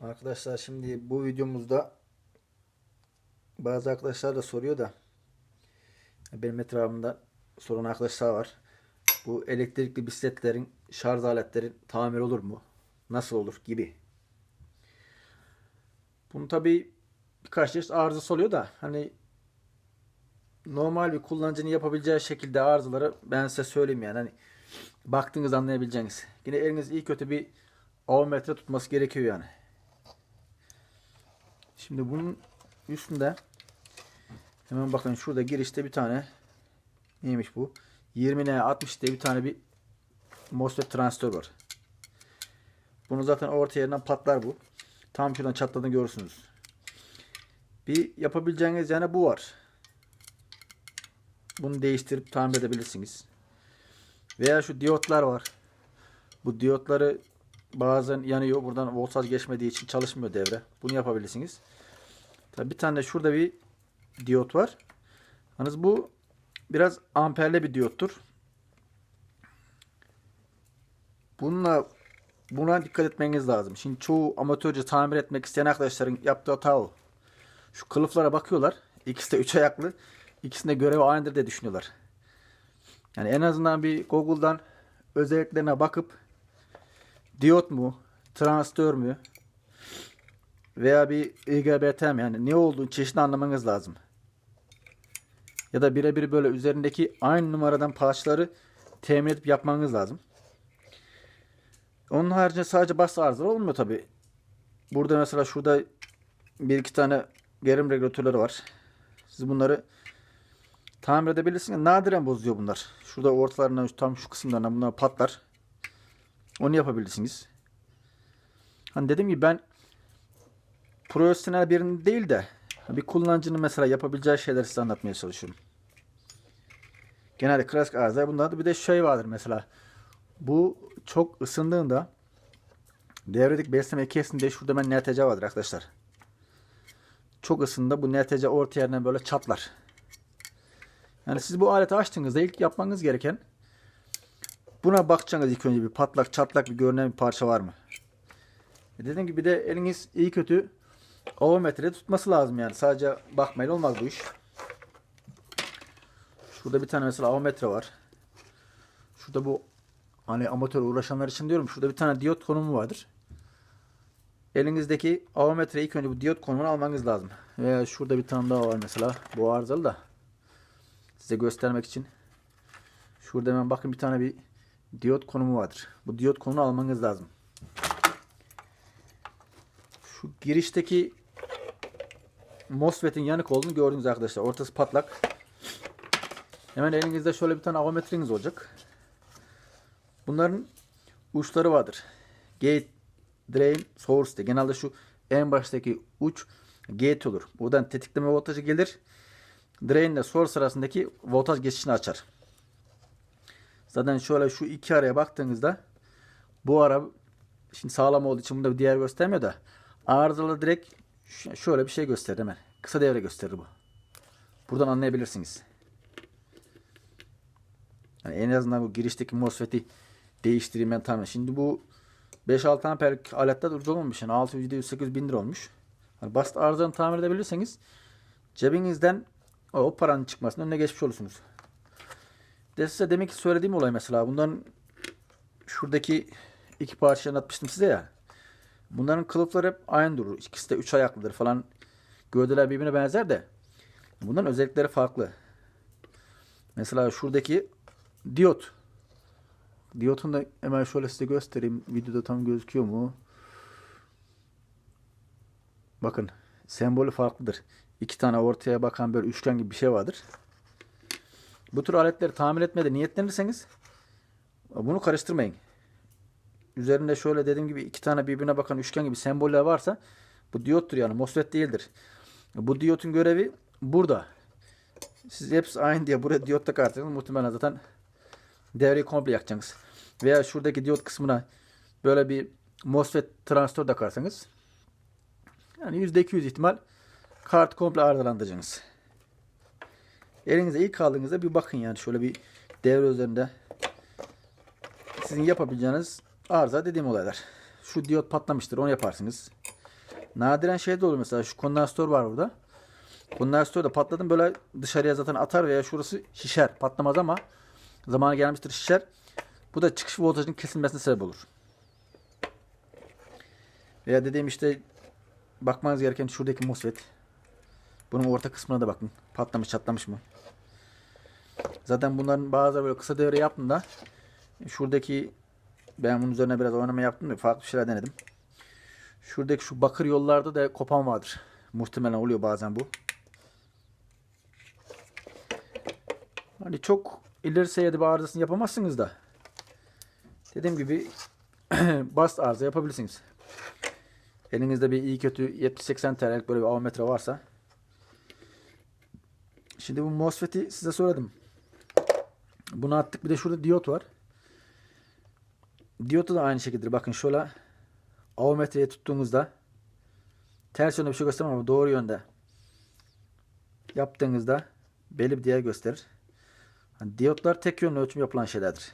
Arkadaşlar şimdi bu videomuzda bazı arkadaşlar da soruyor da benim etrafımda soran arkadaşlar var. Bu elektrikli bisikletlerin şarj aletlerin tamir olur mu? Nasıl olur gibi. Bunu tabi birkaç çeşit arızası oluyor da hani normal bir kullanıcının yapabileceği şekilde arızaları ben size söyleyeyim yani. Hani baktığınız anlayabileceğiniz. Yine eliniz iyi kötü bir avometre tutması gerekiyor yani. Şimdi bunun üstünde hemen bakın şurada girişte bir tane neymiş bu? 20N 60 diye bir tane bir MOSFET transistör var. Bunu zaten orta yerinden patlar bu. Tam şuradan çatladığını görürsünüz. Bir yapabileceğiniz yani bu var. Bunu değiştirip tamir edebilirsiniz. Veya şu diyotlar var. Bu diyotları bazen yanıyor. Buradan voltaj geçmediği için çalışmıyor devre. Bunu yapabilirsiniz. Tabii bir tane şurada bir diyot var. Yalnız bu biraz amperli bir diyottur. Bununla buna dikkat etmeniz lazım. Şimdi çoğu amatörce tamir etmek isteyen arkadaşların yaptığı hata o. Şu kılıflara bakıyorlar. İkisi de üç ayaklı. İkisinde görevi aynıdır diye düşünüyorlar. Yani en azından bir Google'dan özelliklerine bakıp diyot mu, transistör mü veya bir IGBT mi yani ne olduğunu çeşitini anlamanız lazım. Ya da birebir böyle üzerindeki aynı numaradan parçaları temin edip yapmanız lazım. Onun haricinde sadece bas arızaları olmuyor tabi. Burada mesela şurada bir iki tane gerilim regülatörleri var. Siz bunları tamir edebilirsiniz. Nadiren bozuyor bunlar. Şurada ortalarından tam şu kısımlarından bunlar patlar. Onu yapabilirsiniz. Hani dediğim gibi ben profesyonel birinin değil de bir kullanıcının mesela yapabileceği şeyleri size anlatmaya çalışıyorum. Genelde klasik arıza bunlarda bir de şey vardır mesela. Bu çok ısındığında devredeki besleme kesin diye şurada ben NTC vardır arkadaşlar. Çok ısındığında bu NTC orta yerine böyle çatlar. Yani siz bu aleti açtığınızda ilk yapmanız gereken buna bakacaksınız ilk önce bir patlak çatlak bir görünen bir parça var mı? E dediğim gibi de eliniz iyi kötü avometre tutması lazım yani. Sadece bakmayla olmaz bu iş. Şurada bir tane mesela avometre var. Şurada bu hani amatör uğraşanlar için diyorum. Şurada bir tane diyot konumu vardır. Elinizdeki avometreyi ilk önce bu diyot konumunu almanız lazım. Veya şurada bir tane daha var mesela. Bu arızalı da. Size göstermek için. Şurada hemen bakın bir tane bir diyot konumu vardır. Bu diyot konumunu almanız lazım. Şu girişteki MOSFET'in yanık olduğunu gördünüz arkadaşlar. Ortası patlak. Hemen elinizde şöyle bir tane avometreniz olacak. Bunların uçları vardır. Gate, drain, source diye. Genelde şu en baştaki uç gate olur. Buradan tetikleme voltajı gelir. Drain ile source arasındaki voltaj geçişini açar. Zaten şöyle şu iki araya baktığınızda bu ara şimdi sağlam olduğu için bunda bir diğer göstermiyor da arızalı direkt şöyle bir şey gösterir hemen. Kısa devre gösterir bu. Buradan anlayabilirsiniz. Yani en azından bu girişteki MOSFET'i değiştireyim ben tamam. Şimdi bu 5-6 amperlik aletler ucuz olmamış. Yani 600 800 bin lira olmuş. Yani basit arızalarını tamir edebilirseniz cebinizden o paranın çıkmasının önüne geçmiş olursunuz. De size demek ki söylediğim olay mesela bundan şuradaki iki parçayı anlatmıştım size ya. Bunların kılıfları hep aynı durur. İkisi de üç ayaklıdır falan. Gövdeler birbirine benzer de bunların özellikleri farklı. Mesela şuradaki diyot. Diyotun da hemen şöyle size göstereyim. Videoda tam gözüküyor mu? Bakın sembolü farklıdır. İki tane ortaya bakan böyle üçgen gibi bir şey vardır. Bu tür aletleri tamir etmede niyetlenirseniz bunu karıştırmayın. Üzerinde şöyle dediğim gibi iki tane birbirine bakan üçgen gibi semboller varsa bu diyottur yani MOSFET değildir. Bu diyotun görevi burada. Siz hepsi aynı diye buraya diyot takarsanız muhtemelen zaten devreyi komple yakacaksınız. Veya şuradaki diyot kısmına böyle bir MOSFET transistör takarsanız yani %200 ihtimal kart komple arızalandıracaksınız. Elinize ilk aldığınızda bir bakın yani şöyle bir devre üzerinde sizin yapabileceğiniz arıza dediğim olaylar. Şu diyot patlamıştır onu yaparsınız. Nadiren şey de olur mesela şu kondansatör var burada. Kondansatör de patladım böyle dışarıya zaten atar veya şurası şişer. Patlamaz ama zamanı gelmiştir şişer. Bu da çıkış voltajının kesilmesine sebep olur. Veya dediğim işte bakmanız gereken şuradaki MOSFET. Bunun orta kısmına da bakın. Patlamış çatlamış mı? Zaten bunların bazıları böyle kısa devre yaptığında şuradaki ben bunun üzerine biraz oynama yaptım da farklı şeyler denedim. Şuradaki şu bakır yollarda da kopan vardır. Muhtemelen oluyor bazen bu. Hani çok ileri seviyede bir arızasını yapamazsınız da. Dediğim gibi bast arıza yapabilirsiniz. Elinizde bir iyi kötü 70-80 TL'lik böyle bir avometre varsa. Şimdi bu MOSFET'i size söyledim. Bunu attık. Bir de şurada diyot var. Diyotu da aynı şekilde. Bakın şöyle avometreyi tuttuğunuzda ters yönde bir şey göstermem ama doğru yönde yaptığınızda belli bir değer gösterir. Hani diyotlar tek yönlü ölçüm yapılan şeylerdir.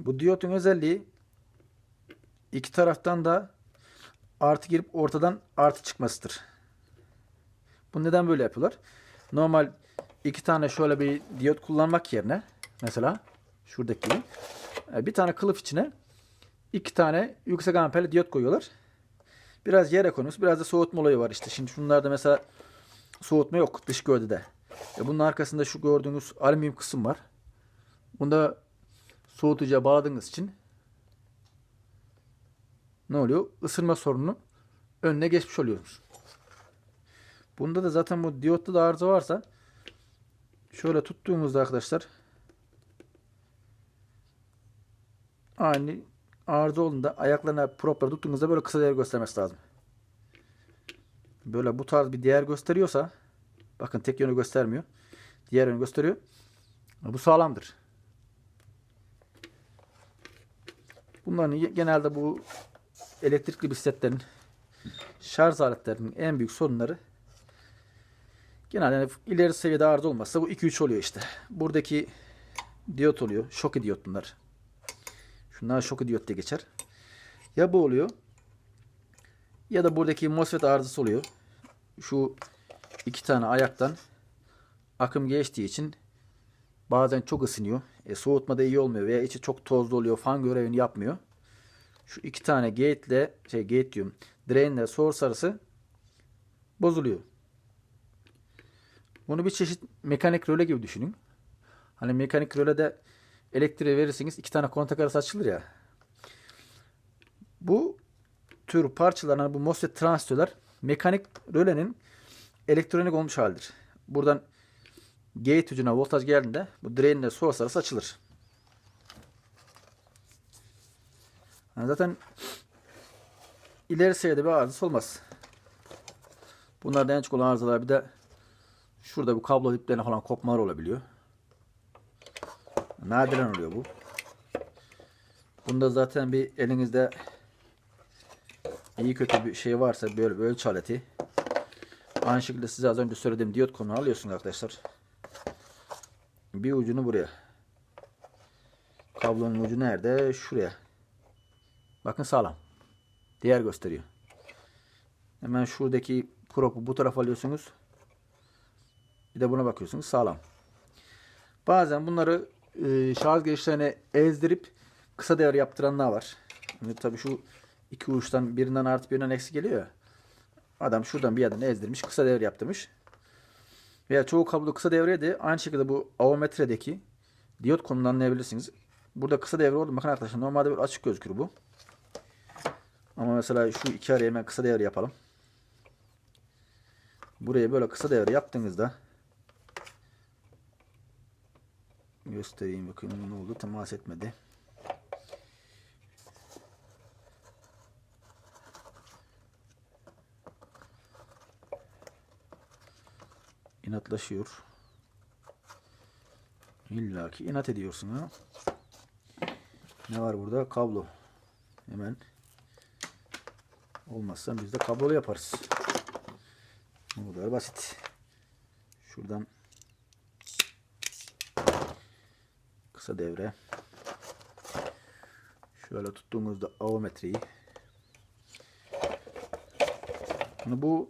Bu diyotun özelliği iki taraftan da artı girip ortadan artı çıkmasıdır. Bu neden böyle yapıyorlar? Normal iki tane şöyle bir diyot kullanmak yerine mesela şuradaki e, bir tane kılıf içine iki tane yüksek amperli diyot koyuyorlar. Biraz yer ekonomisi, biraz da soğutma olayı var işte. Şimdi şunlarda mesela soğutma yok dış gövdede. E bunun arkasında şu gördüğünüz alüminyum kısım var. Bunda soğutucuya bağladığınız için ne oluyor? Isınma sorunu önüne geçmiş oluyoruz. Bunda da zaten bu diyotta da arıza varsa şöyle tuttuğumuzda arkadaşlar aynı arıza olduğunda ayaklarına propları tuttuğunuzda böyle kısa değer göstermesi lazım. Böyle bu tarz bir değer gösteriyorsa bakın tek yönü göstermiyor. Diğer yönü gösteriyor. Bu sağlamdır. Bunların genelde bu elektrikli bisikletlerin şarj aletlerinin en büyük sorunları genelde yani ileri seviyede arıza olmazsa bu 2-3 oluyor işte. Buradaki diyot oluyor. Şok diyot bunlar. Şunlar şok diyot diye geçer. Ya bu oluyor ya da buradaki MOSFET arızası oluyor. Şu iki tane ayaktan akım geçtiği için bazen çok ısınıyor. E, soğutmada iyi olmuyor veya içi çok tozlu oluyor. Fan görevini yapmıyor. Şu iki tane gate ile şey gate diyorum. Drain ile source arası bozuluyor. Bunu bir çeşit mekanik röle gibi düşünün. Hani mekanik rölede elektriği verirseniz iki tane kontak arası açılır ya. Bu tür parçalar, hani bu MOSFET transistörler mekanik rölenin elektronik olmuş halidir. Buradan gate ucuna voltaj geldiğinde bu drain ile source arası açılır. Yani zaten ileri seviyede bir arızası olmaz. Bunlarda en çok olan arızalar bir de şurada bu kablo diplerine falan kopmalar olabiliyor. Nadiren oluyor bu. Bunda zaten bir elinizde iyi kötü bir şey varsa böyle bir ölçü aleti. Aynı şekilde size az önce söylediğim diyot konunu alıyorsunuz arkadaşlar. Bir ucunu buraya. Kablonun ucu nerede? Şuraya. Bakın sağlam. Değer gösteriyor. Hemen şuradaki propu bu tarafa alıyorsunuz. Bir de buna bakıyorsunuz sağlam. Bazen bunları e, şarj girişlerine ezdirip kısa değer yaptıranlar var. Şimdi tabii şu iki uçtan birinden artı birinden eksi geliyor. Adam şuradan bir yerden ezdirmiş kısa devre yaptırmış. Veya çoğu kablo kısa devreye de aynı şekilde bu avometredeki diyot konumunu anlayabilirsiniz. Burada kısa devre oldu. Bakın arkadaşlar normalde bir açık gözükür bu. Ama mesela şu iki araya hemen kısa devre yapalım. Buraya böyle kısa devre yaptığınızda göstereyim bakayım ne oldu temas etmedi. inatlaşıyor. İlla ki inat ediyorsun ha. Ne var burada? Kablo. Hemen olmazsa biz de kablolu yaparız. Bu kadar basit. Şuradan kısa devre. Şöyle tuttuğunuzda avometreyi. Hani bu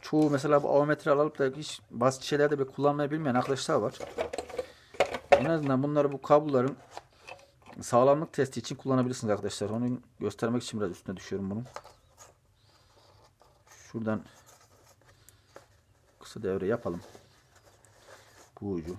çoğu mesela bu avometre alıp da hiç basit şeylerde bile kullanmayı bilmeyen arkadaşlar var. En azından bunları bu kabloların sağlamlık testi için kullanabilirsiniz arkadaşlar. Onu göstermek için biraz üstüne düşüyorum bunun. Şuradan kısa devre yapalım. Bu ucu.